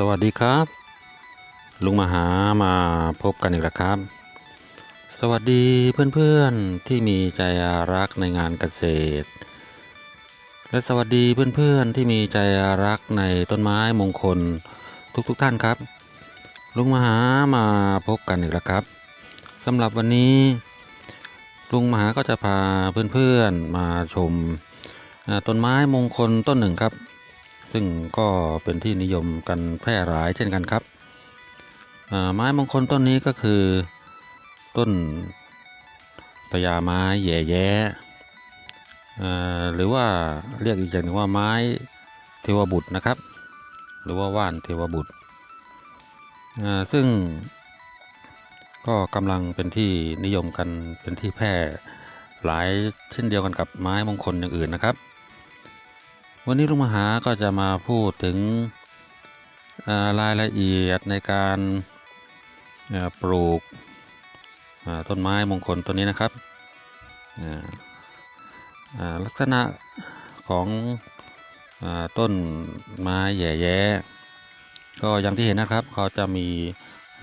สวัสดีครับ ลุงมหามาพบกันอีกแล้วครับ สวัสดีเพื่อนๆที่มีใจรักในงานเกษตร และสวัสดีเพื่อนๆที่มีใจรักในต้นไม้มงคลทุกๆทท่านครับ ลุงมหามาพบกันอีกแล้วครับสำหรับวันนี้ ลุงมหาก็จะพาเพื่อนๆมาชมต้นไม้มงคลต้นหนึ่งครับ ซึ่งก็เป็นที่นิยมกันแพร่หลายเช่นกันครับ ไม้มงคลต้นนี้ก็คือ ต้นพญาไม้แย่แย่หรือว่าเรียกอีกอย่างหนึ่งว่าไม้เทวบุตรนะครับ หรือว่าว่านเทวบุตร ซึ่งก็กำลังเป็นที่นิยมกันเป็นที่แพร่หลายเช่นเดียวกันกับไม้มงคลอย่างอื่นนะครับ วันนี้ลุงมหาก็จะมาพูดถึงรายละเอียดในการปลูกต้นไม้มงคลต้นนี้นะครับ ลักษณะของอต้นไม้แย่แย้ก็อย่างที่เห็นนะครับเขาจะมี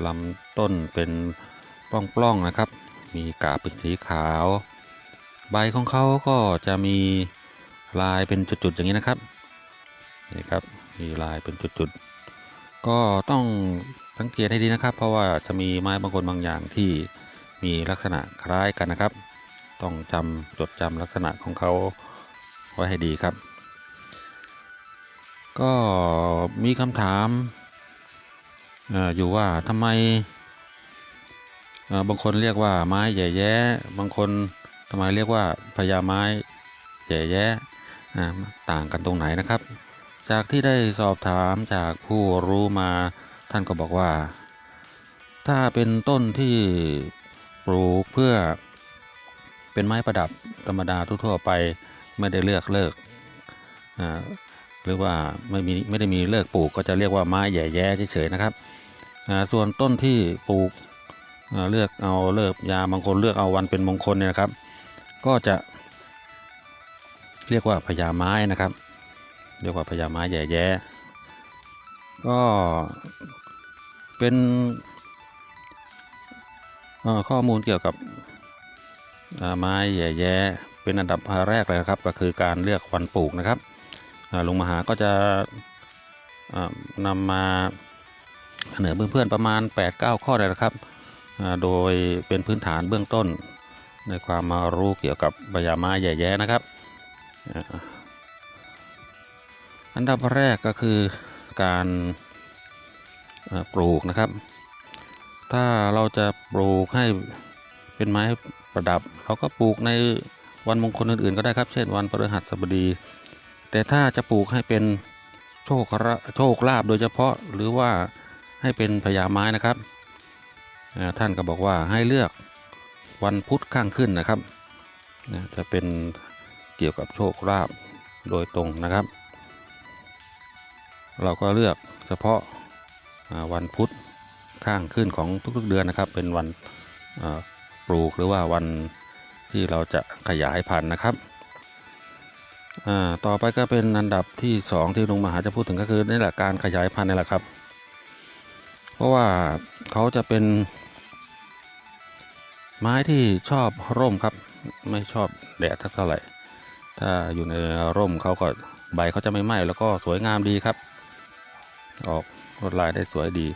ลำต้นเป็นปล้องๆนะครับ มีกาบเป็นสีขาว ใบของเขาก็จะมี ลายเป็นจุดๆอย่างนี้นะครับนี่ครับมีลายเป็นจุดๆ ก็ต้องสังเกตให้ดีนะครับ เพราะว่าจะมีไม้บางคนบางอย่างที่มีลักษณะคล้ายกันนะครับ ต้องจำจดจำลักษณะของเขาไว้ให้ดีครับ ก็มีคำถามออยู่ว่าทำไมบางคนเรียกว่าไม้ใหญ่แย้ บางคนทำไมเรียกว่าพญาไม้ใหญ่แย้ ต่างกันตรงไหนนะครับ จากที่ได้สอบถามจากผู้รู้มาท่านก็บอกว่า ถ้าเป็นต้นที่ปลูกเพื่อเป็นไม้ประดับธรรมดาทั่วๆไปไม่ได้เลือกเลิกหรือว่าไม่มีไม่ได้มีเลิกปลูกก็จะเรียกว่าไม้แย่แย่เฉยๆนะครับส่วนต้นที่ปลูกเลือกเอาเลิกยาบางคนเลือกเอาวันเป็นมงคลเนี่ยนะครับ ก็จะ เรียกว่าพญาไม้นะครับ เรียกว่าพญาไม้แย่แย่ก็เป็นข้อมูลเกี่ยวกับไม้แย่แย่เป็นอันดับแรกเลยครับ ก็คือการเลือกวันปลูกนะครับลุงมหาก็จะนำมาเสนอเพื่อนๆประมาณ 8-9 ข้อเลยนะครับโดยเป็นพื้นฐานเบื้องต้นในความมารู้เกี่ยวกับพญาไม้แย่แยนะครับ อันดับแรกก็คือการปลูกนะครับ ถ้าเราจะปลูกให้เป็นไม้ประดับ เราก็ปลูกในวันมงคลอื่นๆ ก็ได้ครับ เช่นวันพฤหัสบดี แต่ถ้าจะปลูกให้เป็นโชคระโชคลาภโดยเฉพาะหรือว่าให้เป็นพญาไม้นะครับ ท่านก็บอกว่าให้เลือกวันพุธข้างขึ้นนะครับจะเป็น เกี่ยวกับโชคลาภโดยตรงนะครับ เราก็เลือกเฉพาะวันพุธข้างขึ้นของทุกๆเดือนนะครับ เป็นวันปลูกหรือว่าวันที่เราจะขยายพันธุ์นะครับต่อไปก็เป็นอันดับที่สองที่ลุงมหาจะพูดถึงก็คือนี่แหละการขยายพันธุ์นี่แหละครับ เพราะว่าเขาจะเป็น ไม้ที่ชอบร่มครับ ไม่ชอบแดดเท่าไหร่ ถ้าอยู่ในร่มเขาก็ใบเขาจะไม่ไหม้แล้วก็สวยงามดีครับ ออกลวดลายได้สวยดี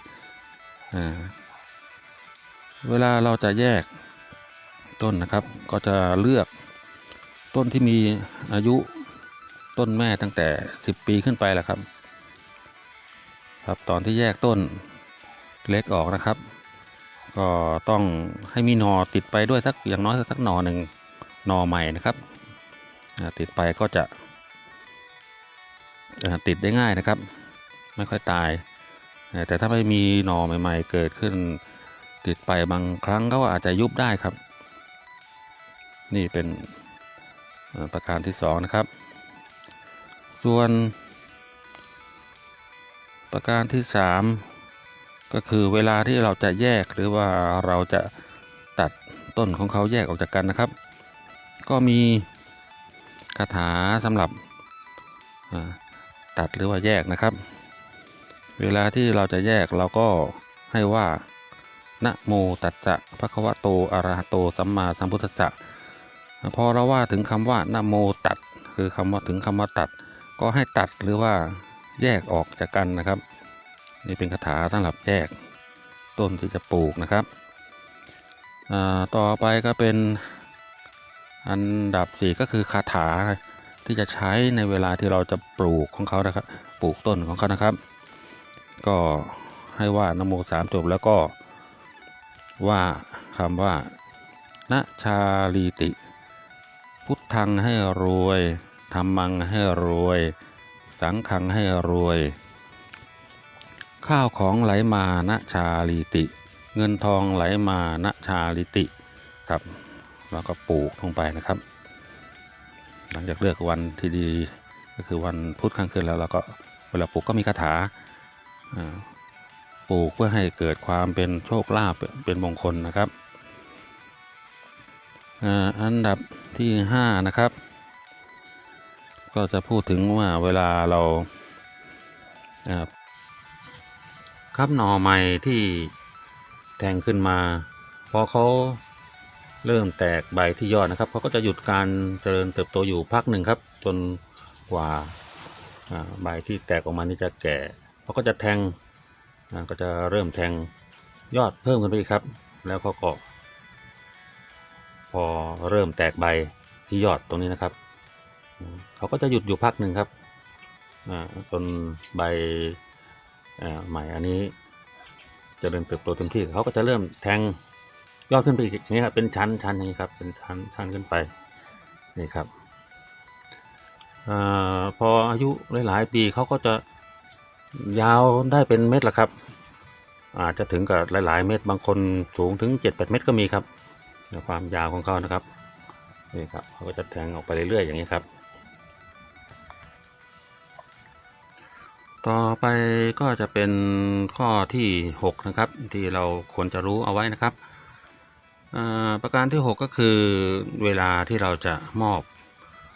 อ่าเวลาเราจะแยกต้นนะครับ ก็จะเลือกต้นที่มีอายุต้นแม่ตั้งแต่ 10 ปีขึ้นไปแหละครับ ครับตอนที่แยกต้นเล็กออกนะครับ ก็ต้องให้มีหนอติดไปด้วยสักอย่างน้อยสักหนอหนึ่งหนอใหม่นะครับ ติดไปก็จะติดได้ง่ายนะครับ ไม่ค่อยตาย แต่ถ้าไม่มีหนอใหม่ ๆ เกิดขึ้น ติดไปบางครั้งก็อาจจะยุบได้ครับ นี่เป็นประการที่สองนะครับ ส่วน ประการที่สามก็คือเวลาที่เราจะแยกหรือว่าเราจะตัดต้นของเขาแยกออกจากกันนะครับ ก็มี คาถาสำหรับตัดหรือว่าแยกนะครับ เวลาที่เราจะแยกเราก็ให้ว่านะโมตัสสะภะคะวะโตอะระหะโตสัมมาสัมพุทธัสสะพอเราว่าถึงคำว่านะโมตัดคือคำว่าถึงคำว่าตัด ก็ให้ตัดหรือว่าแยกออกจากกันนะครับ นี่เป็นคาถาสำหรับแยกต้นที่จะปลูกนะครับต่อไปก็เป็น อันดับ 4 ก็คือคาถาที่จะใช้ในเวลาที่เราจะปลูกของเขานะครับ ปลูกต้นของเขานะครับ ก็ให้ว่านโมสามจบแล้วก็ว่าคำว่านะชาลีติ พุทธังให้รวยธรรมังให้รวย สังขังให้รวย ข้าวของไหลมานะชาลีติ เงินทองไหลมานะชาลิติครับ เราก็ปลูกลงไปนะครับ หลังจากเลือกวันที่ดีก็คือวันพุธข้างคืนแล้วเราก็เวลาปลูกก็มีคาถาปลูกเพื่อให้เกิดความเป็นโชคลาภเป็นมงคลนะครับอันดับที่ 5 นะครับ ก็จะพูดถึงว่าเวลาเราครับหน่อไม้ที่แทงขึ้นมาพอเขา เริ่มแตกใบที่ยอดนะครับเขาก็จะหยุดการเจริญเติบโตอยู่พักหนึ่งครับ จนกว่าใบที่แตกออกมานี่จะแก่เขาก็จะแทงก็จะเริ่มแทงยอดเพิ่มขึ้นไปอีกครับ แล้วเขาก็พอเริ่มแตกใบที่ยอดตรงนี้นะครับเขาก็จะหยุดอยู่พักหนึ่งครับจนใบใหม่อันนี้เจริญเติบโตเต็มที่เขาก็จะเริ่มแทง ยอดขึ้นไปอีกอย่างนี้ครับ เป็นชั้นชั้นอย่างนี้ครับ เป็นชั้นชั้นขึ้นไป นี่ครับอพออายุหลาย ๆ ปีเขาก็จะยาวได้เป็นเม็ดละครับ อาจจะถึงกับหลาย ๆ เม็ดบางคนสูงถึง 7-8 เม็ดก็มีครับความยาวของเขานะครับนี่ครับเขาก็จะแทงออกไปเรื่อย ๆ อย่างนี้ครับ ต่อไปก็จะเป็นข้อที่ 6 นะครับ ที่เราควรจะรู้เอาไว้นะครับ ประการที่ 6 ก็คือเวลาที่เราจะมอบ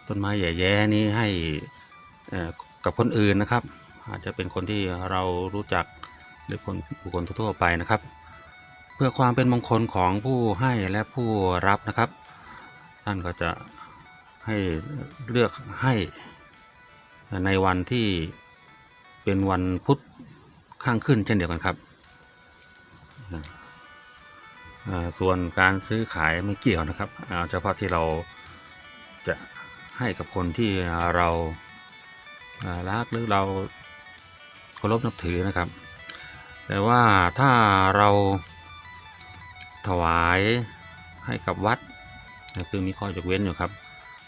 ต้นไม้ใหญ่แย่ๆนี้ให้กับคนอื่นนะครับ อาจจะเป็นคนที่เรารู้จักหรือคนบุคคลทั่วๆไปนะครับ เพื่อความเป็นมงคลของผู้ให้และผู้รับนะครับ ท่านก็จะให้เลือกให้ในวันที่เป็นวันพุธข้างขึ้นเช่นเดียวกันครับ ส่วนการซื้อขายไม่เกี่ยวนะครับเอาเฉพาะที่เราจะให้กับคนที่เราอ่ารักหรือเราเคารพนับถือนะครับ แต่ว่าถ้าเราถวายให้กับวัดคือมีข้อยกเว้นอยู่ครับ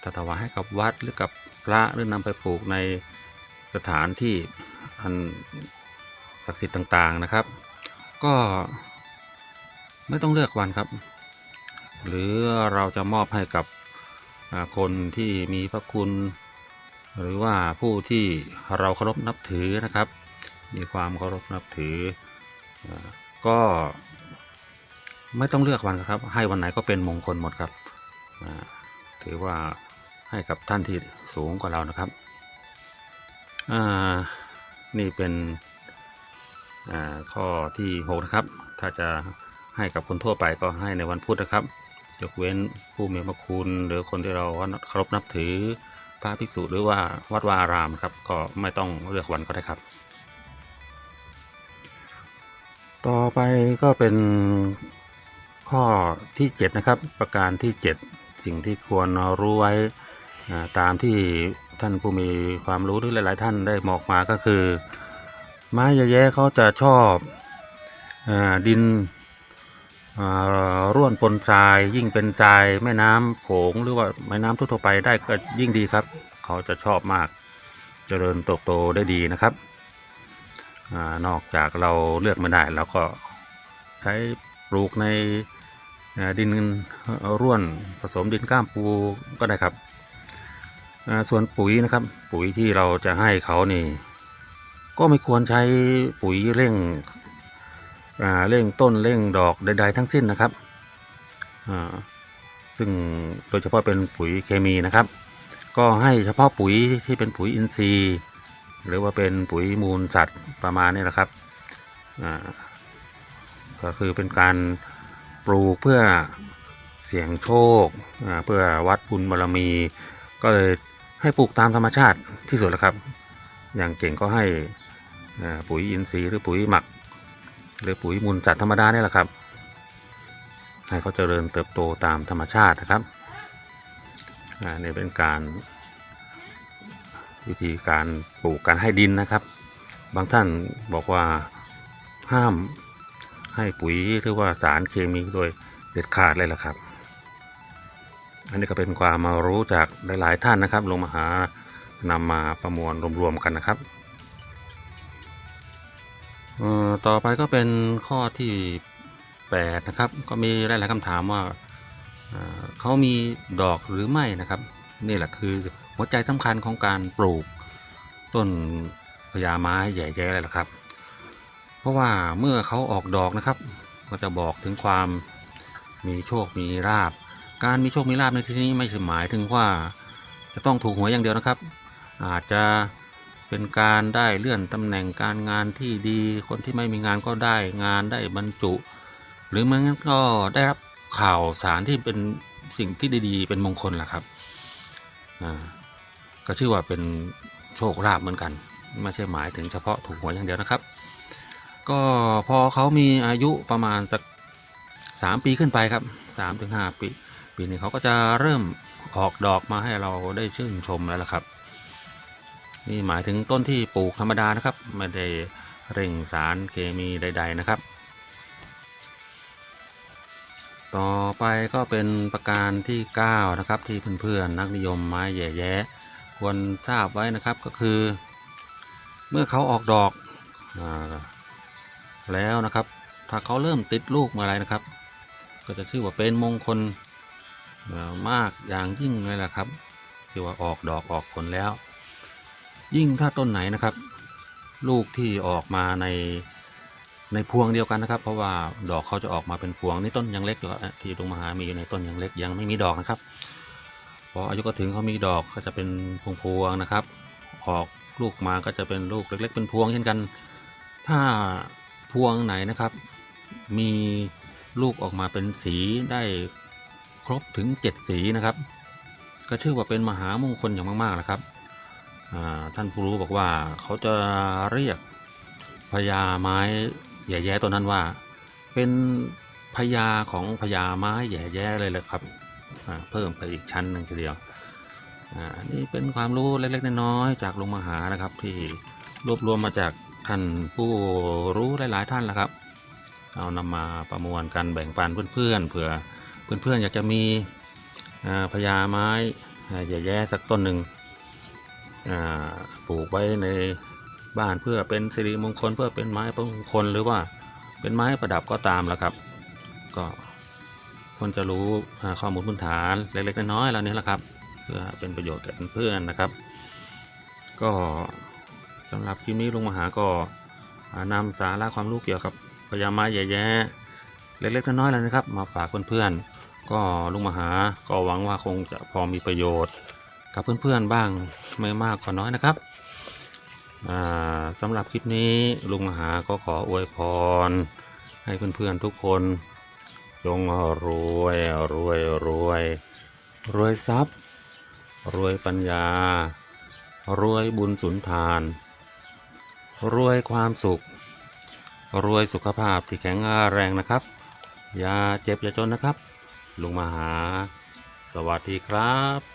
ถ้าถวายให้กับวัดหรือกับพระหรือนำไปปลูกในสถานที่อันศักดิ์สิทธิ์ต่างๆนะครับ ก็ ไม่ต้องเลือกวันครับ หรือเราจะมอบให้กับคนที่มีพระคุณ หรือว่าผู้ที่เราเคารพนับถือนะครับ มีความเคารพนับถือ ก็ไม่ต้องเลือกวันครับ ให้วันไหนก็เป็นมงคลหมดครับ ถือว่าให้กับท่านที่สูงกว่าเรานะครับ นี่เป็นข้อที่หกนะครับ ถ้าจะ ให้กับคนทั่วไปก็ให้ในวันพุธนะครับ ยกเว้นผู้มีพระคุณ หรือคนที่เราเคารพนับถือพระภิกษุหรือว่าวัดวารามครับ ก็ไม่ต้องเลือกวันก็ได้ครับ ต่อไปก็เป็นข้อที่ 7 นะครับ ประการที่ 7 สิ่งที่ควรรู้ไว้ตามที่ท่านผู้มีความรู้หรือหลาย ๆ ท่านได้บอกมาก็คือ ไม้แย่ๆเขาจะชอบอดิน ร่วนปนทรายยิ่งเป็นทรายแม่น้ำโขงหรือว่าแม่น้ำทั่วไปได้ก็ยิ่งดีครับ เขาจะชอบมากเจริญเติบโตได้ดีนะครับอนอกจากเราเลือกไม่ได้เราก็ใช้ปลูกในดินร่วนผสมดินก้ามปูก็ได้ครับส่วนปุ๋ยนะครับปุ๋ยที่เราจะให้เขานี่ ก็ไม่ควรใช้ปุ๋ยเร่ง เร่งต้นเร่งดอกใด ๆ ทั้งสิ้นนะครับซึ่งโดยเฉพาะเป็นปุ๋ยเคมีนะครับ ก็ให้เฉพาะปุ๋ยที่เป็นปุ๋ยอินทรีย์ หรือว่าเป็นปุ๋ยมูลสัตว์ประมาณนี้แหละครับก็คือเป็นการปลูกเพื่อเสี่ยงโชคเพื่อวัดบุญบารมี ก็เลยให้ปลูกตามธรรมชาติที่สุดแล้วครับ อย่างเก่งก็ให้ปุ๋ยอินทรีย์หรือปุ๋ยหมัก หรือปุ๋ยมูลสัตว์ธรรมดาเนี่ยแหละครับ ให้เขาเจริญเติบโตตามธรรมชาตินะครับอ่านี่เป็นการวิธีการปลูกการให้ดินนะครับ บางท่านบอกว่าห้ามให้ปุ๋ยหรือว่าสารเคมีโดยเด็ดขาดเลยล่ะครับ อันนี้ก็เป็นความมารู้จากหลายๆท่านนะครับ ลงมาหานำมาประมวลรวมๆกันนะครับ ต่อไปก็เป็นข้อที่8นะครับก็มีหลายๆคำถามว่าเขามีดอกหรือไม่นะครับ นี่แหละคือหัวใจสำคัญของการปลูกต้นพญาไม้ใหญ่แย่เลยละครับ เพราะว่าเมื่อเขาออกดอกนะครับ ก็จะบอกถึงความมีโชคมีลาบการมีโชคมีลาบในที่นี้ไม่ใช่หมายถึงว่าจะต้องถูกหวยอย่างเดียวนะครับ อาจจะ เป็นการได้เลื่อนตำแหน่งการงานที่ดี คนที่ไม่มีงานก็ได้งานได้บรรจุ หรือไม่งั้นก็ได้รับข่าวสารที่เป็นสิ่งที่ดีๆ เป็นมงคลแหละครับอ่าก็ชื่อว่าเป็นโชคลาภเหมือนกัน ไม่ใช่หมายถึงเฉพาะถูกหวยอย่างเดียวนะครับ ก็พอเขามีอายุประมาณสักสามปีขึ้นไปครับสามถึงห้าปี ปีนี้เขาก็จะเริ่มออกดอกมาให้เราได้ชื่นชมแล้วล่ะครับ นี่หมายถึงต้นที่ปลูกธรรมดานะครับ ไม่ได้เร่งสารเคมีใด ๆนะครับ ต่อไปก็เป็นประการที่ 9 นะครับ ที่เพื่อนๆนักนิยมไม้แย่แยควรทราบไว้นะครับก็คือ เมื่อเขาออกดอกอแล้วนะครับ ถ้าเขาเริ่มติดลูกเมื่อไรนะครับ ก็จะชื่อว่าเป็นมงคลมากอย่างยิ่งเลยแหละครับที่ว่าออกดอกออกผลแล้ว ยิ่งถ้าต้นไหนนะครับ ลูกที่ออกมาในในพวงเดียวกันนะครับ เพราะว่าดอกเขาจะออกมาเป็นพวงนี่ต้นยังเล็กอยู่อที่ลุงมหามีอยู่ในต้นยังเล็กยังไม่มีดอกนะครับพออายุก็ถึงเขามีดอกก็จะเป็นพวงพวงๆนะครับ ออกลูกมาก็จะเป็นลูกเล็ก ๆ เป็นพวงเช่นกัน ถ้าพวงไหนนะครับ มีลูกออกมาเป็นสีได้ครบถึง 7 สีนะครับ ก็ชื่อว่าเป็นมหามงคลอย่างมากๆนะครับ ท่านผู้รู้บอกว่าเขาจะเรียกพญาไม้แย่แย่ตัวนั้นว่า เป็นพญาของพญาไม้แย่แย่เลยแหละครับเพิ่มไปอีกชั้นหนึ่งทีเดียวนี่เป็นความรู้เล็กๆน้อยๆจากลุงมหานะครับ ที่รวบรวมมาจากท่านผู้รู้หลายๆท่านแหละครับ เอานำมาประมวลกันแบ่งปันเพื่อนๆเผื่อเพื่อนๆอยากจะมีพญาไม้อ่แย่ๆสักต้นหนึ่ง ปลูกไว้ในบ้านเพื่อเป็นสิริมงคลเพื่อเป็นไม้มงคลหรือว่าเป็นไม้ประดับก็ตามแล้วครับ ก็ควรจะรู้ข้อมูลพื้นฐานเล็กๆน้อยๆเหล่านี้แหละครับ เพื่อเป็นประโยชน์แก่เพื่อนๆนะครับ ก็สำหรับคลิปนี้ลุงมหาก็อ่านำสาระความรู้เกี่ยวกับพญาไม้แย่ๆเล็กๆน้อยๆแล้วนะครับ มาฝากเพื่อนๆก็ลุงมหาก็หวังว่าคงจะพอมีประโยชน์ กับเพื่อนๆบ้างไม่มากก็น้อยนะครับสำหรับคลิปนี้ลุงมหาก็ขออวยพร ให้เพื่อนๆทุกคนจงรวยรวยรวยรวยทรัพย์ รวยปัญญา รวยบุญสุนทาน รวยความสุข รวยสุขภาพที่แข็งแรงนะครับ อย่าเจ็บอย่าจนนะครับ ลุงมหา สวัสดีครับ